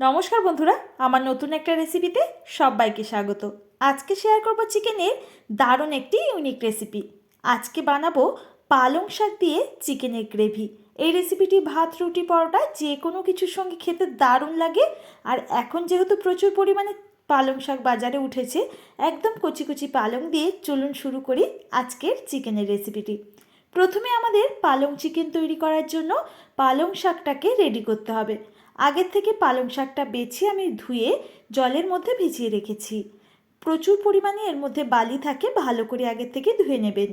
নমস্কার বন্ধুরা, আমার নতুন একটা রেসিপিতে সবাইকে স্বাগত। আজকে শেয়ার করব চিকেনের দারুণ একটি ইউনিক রেসিপি আজকে বানাবো পালং শাক দিয়ে চিকেনের গ্রেভি এই রেসিপিটি ভাত, রুটি, পরোটা যে কোনো কিছুর সঙ্গে খেতে দারুণ লাগে। আর এখন যেহেতু প্রচুর পরিমাণে পালং শাক বাজারে উঠেছে, একদম কচি কচি পালং দিয়ে চলুন শুরু করি আজকের চিকেনের রেসিপিটি প্রথমে আমাদের পালং চিকেন তৈরি করার জন্য পালং শাকটাকে রেডি করতে হবে। আগের থেকে পালং শাকটা বেছে আমি ধুয়ে জলের মধ্যে ভিজিয়ে রেখেছি। প্রচুর পরিমাণে এর মধ্যে বালি থাকে, ভালো করে আগের থেকে ধুয়ে নেবেন।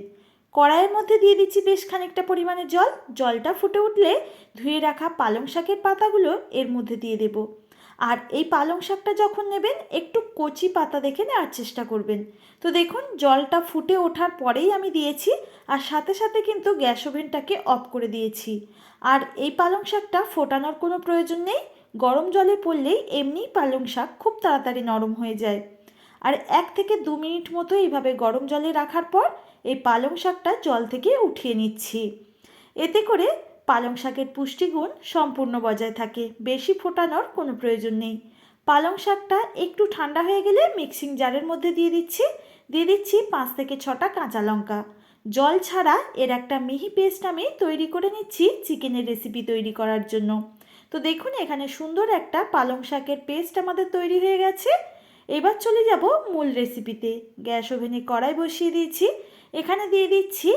কড়াইয়ের মধ্যে দিয়ে দিচ্ছি বেশ খানিকটা পরিমাণে জল। জলটা ফুটে উঠলে ধুয়ে রাখা পালং শাকের পাতাগুলো এর মধ্যে দিয়ে দেব। আর এই পালং শাকটা যখন নেবেন, একটু কচি পাতা দেখে নেওয়ার চেষ্টা করবেন। তো দেখুন, জলটা ফুটে ওঠার পরেই আমি দিয়েছি আর সাথে সাথে কিন্তু গ্যাস ওভেনটাকে অফ করে দিয়েছি। আর এই পালং শাকটা ফোটানোর কোনো প্রয়োজন নেই, গরম জলে পড়লেই এমনি পালং শাক খুব তাড়াতাড়ি নরম হয়ে যায়। আর এক থেকে দু মিনিট মতো এইভাবে গরম জলে রাখার পর এই পালং শাকটা জল থেকে উঠিয়ে নিচ্ছি। এতে করে পালং শাকের পুষ্টিগুণ সম্পূর্ণ বজায় থাকে। বেশি ফোটানোর কোনো প্রয়োজন নেই। পালং শাকটা একটু ঠান্ডা হয়ে গেলে মিক্সিং জারের মধ্যে দিয়ে দিচ্ছি। দিয়ে দিচ্ছি পাঁচ থেকে ছটা কাঁচা লঙ্কা। জল ছাড়া এর একটা মিহি পেস্ট আমি তৈরি করে নিচ্ছি চিকেনের রেসিপি তৈরি করার জন্য। তো দেখুন, এখানে সুন্দর একটা পালং শাকের পেস্ট আমাদের তৈরি হয়ে গেছে। এবার চলে যাব মূল রেসিপিতে। গ্যাস ওভেনে কড়াই বসিয়ে দিয়েছি। এখানে দিয়ে দিচ্ছি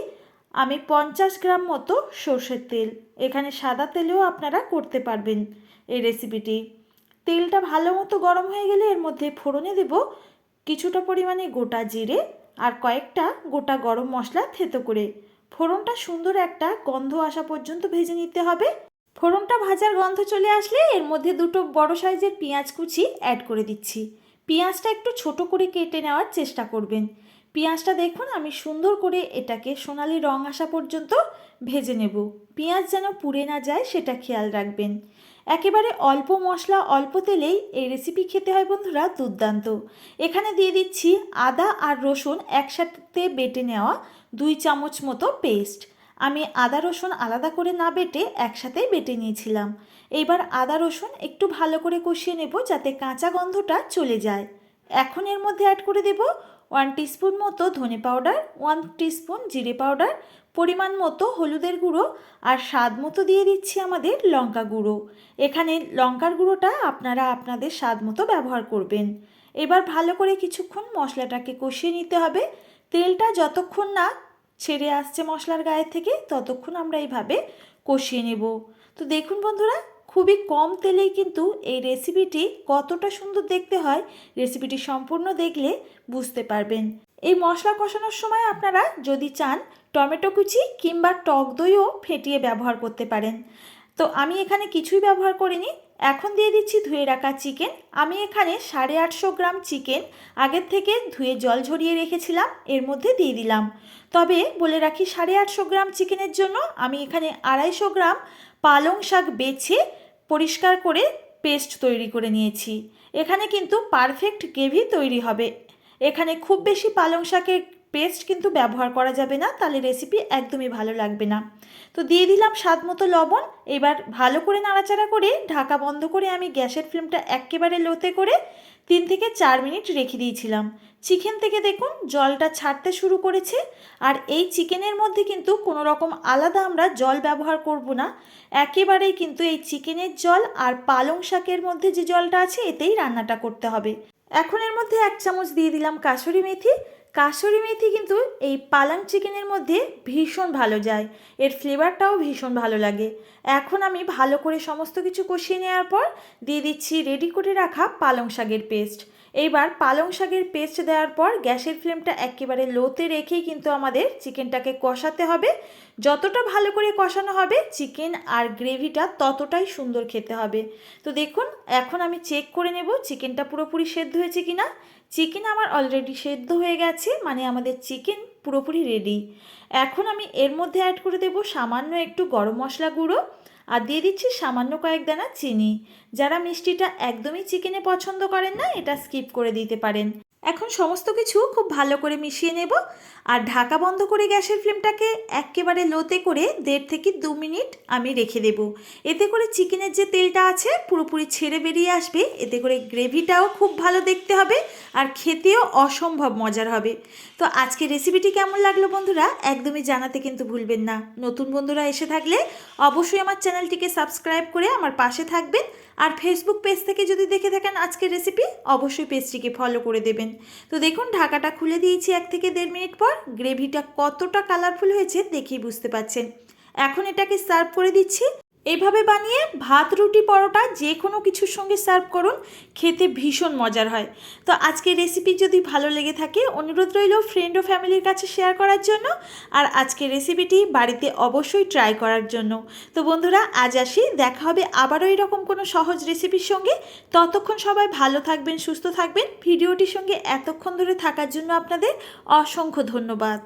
আমি পঞ্চাশ গ্রাম মতো সর্ষের তেল। এখানে সাদা তেলেও আপনারা করতে পারবেন এই রেসিপিটি তেলটা ভালো মতো গরম হয়ে গেলে এর মধ্যে ফোড়নে দেব কিছুটা পরিমাণে গোটা জিরে আর কয়েকটা গোটা গরম মশলা থেতো করে। ফোড়নটা সুন্দর একটা গন্ধ আসা পর্যন্ত ভেজে নিতে হবে। ফোড়নটা ভাজার গন্ধ চলে আসলে এর মধ্যে দুটো বড় সাইজের পেঁয়াজ কুচি অ্যাড করে দিচ্ছি। পেঁয়াজটা একটু ছোট করে কেটে নেওয়ার চেষ্টা করবেন। পেঁয়াজটা দেখুন, আমি সুন্দর করে এটাকে সোনালি রং আসা পর্যন্ত ভেজে নেব। পেঁয়াজ যেন পুড়ে না যায়, সেটা খেয়াল রাখবেন। একেবারে অল্প মশলা, অল্প তেলেই এই রেসিপি খেতে হয় বন্ধুরা, দুর্দান্ত। এখানে দিয়ে দিচ্ছি আদা আর রসুন একসাথে বেটে নেওয়া দুই চামচ মতো পেস্ট আমি আদা রসুন আলাদা করে না বেটে একসাথেই বেটে নিয়েছিলাম। এইবার আদা রসুন একটু ভালো করে কষিয়ে নেব, যাতে কাঁচা গন্ধটা চলে যায়। এখন এর মধ্যে অ্যাড করে দেব ওয়ান টিস্পুন মতো ধনে পাউডার ওয়ান টিস্পুন জিরে পাউডার পরিমাণ মতো হলুদের গুঁড়ো আর স্বাদ মতো দিয়ে দিচ্ছি আমাদের লঙ্কা গুঁড়ো। এখানে লঙ্কার গুঁড়োটা আপনারা আপনাদের স্বাদ মতো ব্যবহার করবেন। এবার ভালো করে কিছুক্ষণ মশলাটাকে কষিয়ে নিতে হবে। তেলটা যতক্ষণ না ছেড়ে আসছে মশলার গায়ে থেকে, ততক্ষণ আমরা এইভাবে কষিয়ে নেব। তো দেখুন বন্ধুরা খুবই কম তেলেই কিন্তু এই রেসিপিটি কতটা সুন্দর দেখতে হয় রেসিপিটি সম্পূর্ণ দেখলে বুঝতে পারবেন। এই মশলা কষানোর সময় আপনারা যদি চান, টমেটো কুচি কিংবা টক দইও ফেটিয়ে ব্যবহার করতে পারেন। তো আমি এখানে কিছুই ব্যবহার করিনি, এখন দিয়ে দিচ্ছি ধুয়ে রাখা চিকেন। আমি এখানে সাড়ে আটশো গ্রাম চিকেন আগের থেকে ধুয়ে জল ঝরিয়ে রেখেছিলাম, এর মধ্যে দিয়ে দিলাম। তবে বলে রাখি সাড়ে আটশো গ্রাম চিকেনের জন্য আমি এখানে আড়াইশো গ্রাম পালং শাক বেছে পরিষ্কার করে পেস্ট তৈরি করে নিয়েছি। এখানে কিন্তু পারফেক্ট গ্রেভি তৈরি হবে। এখানে খুব বেশি পালং শাকের পেস্ট কিন্তু ব্যবহার করা যাবে না, তাহলে রেসিপি একদমই ভালো লাগবে না। তো দিয়ে দিলাম স্বাদ মতো লবণ, এবার ভালো করে নাড়াচাড়া করে ঢাকা বন্ধ করে আমি গ্যাসের ফ্লেমটা একেবারে লোতে করে তিন থেকে চার মিনিট রেখে দিয়েছিলাম। চিকেন থেকে দেখুন জলটা ছাড়তে শুরু করেছে, আর এই চিকেনের মধ্যে কিন্তু কোনো রকম আলাদা আমরা জল ব্যবহার করব না। একেবারেই কিন্তু এই চিকেনের জল আর পালং শাকের মধ্যে যে জলটা আছে, এতেই রান্নাটা করতে হবে। এখন এর মধ্যে এক চামচ দিয়ে দিলাম কাসুরি মেথি কাসুরি মেথি কিন্তু এই পালাং চিকেনের মধ্যে ভীষণ ভালো যায়। এর ফ্লেভারটাও ভীষণ ভালো লাগে। এখন আমি ভালো করে সমস্ত কিছু কষিয়ে নেওয়ার পর দিয়ে দিচ্ছি রেডি করে রাখা পালং শাকের পেস্ট এইবার পালং শাকের পেস্ট দেওয়ার পর গ্যাসের ফ্লেমটা একেবারে লোতে রেখেই কিন্তু আমাদের চিকেনটাকে কষাতে হবে। যতটা ভালো করে কষানো হবে, চিকেন আর গ্রেভিটা ততটাই সুন্দর খেতে হবে। তো দেখুন, এখন আমি চেক করে নেব চিকেনটা পুরোপুরি সেদ্ধ হয়েছে কিনা। চিকেন আমার অলরেডি সেদ্ধ হয়ে গেছে মানে আমাদের চিকেন পুরোপুরি রেডি এখন আমি এর মধ্যে অ্যাড করে দেব সামান্য একটু গরম মশলা গুঁড়ো, আর দিয়ে দিচ্ছি সামান্য কয়েক দানা চিনি। যারা মিষ্টিটা একদমই চিকেনে পছন্দ করেন না, এটা স্কিপ করে দিতে পারেন। এখন সমস্ত কিছু খুব ভালো করে মিশিয়ে নেব আর ঢাকা বন্ধ করে গ্যাসের ফ্লেমটাকে একেবারে লোতে করে দেড় থেকে দু মিনিট আমি রেখে দেব। এতে করে চিকেনের যে তেলটা আছে পুরোপুরি ছেড়ে বেরিয়ে আসবে। এতে করে গ্রেভিটাও খুব ভালো দেখতে হবে আর খেতেও অসম্ভব মজার হবে। তো আজকে রেসিপিটি কেমন লাগল বন্ধুরা? একদমই জানাতে কিন্তু ভুলবেন না। নতুন বন্ধুরা এসে থাকলে অবশ্যই আমার চ্যানেলটিকে সাবস্ক্রাইব করে আমার পাশে থাকবেন। আর ফেসবুক পেজ থেকে যদি দেখে থাকেন আজকের রেসিপি অবশ্যই পেজটিকে ফলো করে দেবেন। তো দেখুন, ঢাকাটা খুলে দিয়েছি এক থেকে দেড় মিনিট পর। গ্রেভিটা কতটা কালারফুল হয়েছে দেখেই বুঝতে পারছেন এখন এটাকে সার্ভ করে দিচ্ছি। এইভাবে বানিয়ে ভাত, রুটি, পরোটা যে কোনো কিছুর সঙ্গে সার্ভ করুন। খেতে ভীষণ মজার হয়। তো আজকের রেসিপি যদি ভালো লেগে থাকে, অনুরোধ রইল ফ্রেন্ড ও ফ্যামিলির কাছে শেয়ার করার জন্য। আর আজকের রেসিপিটি বাড়িতে অবশ্যই ট্রাই করার জন্য। তো বন্ধুরা, আজ আসি। দেখা হবে আবারও এরকম কোনো সহজ রেসিপির সঙ্গে। ততক্ষণ সবাই ভালো থাকবেন, সুস্থ থাকবেন। ভিডিওটির সঙ্গে এতক্ষণ ধরে থাকার জন্য আপনাদের অসংখ্য ধন্যবাদ।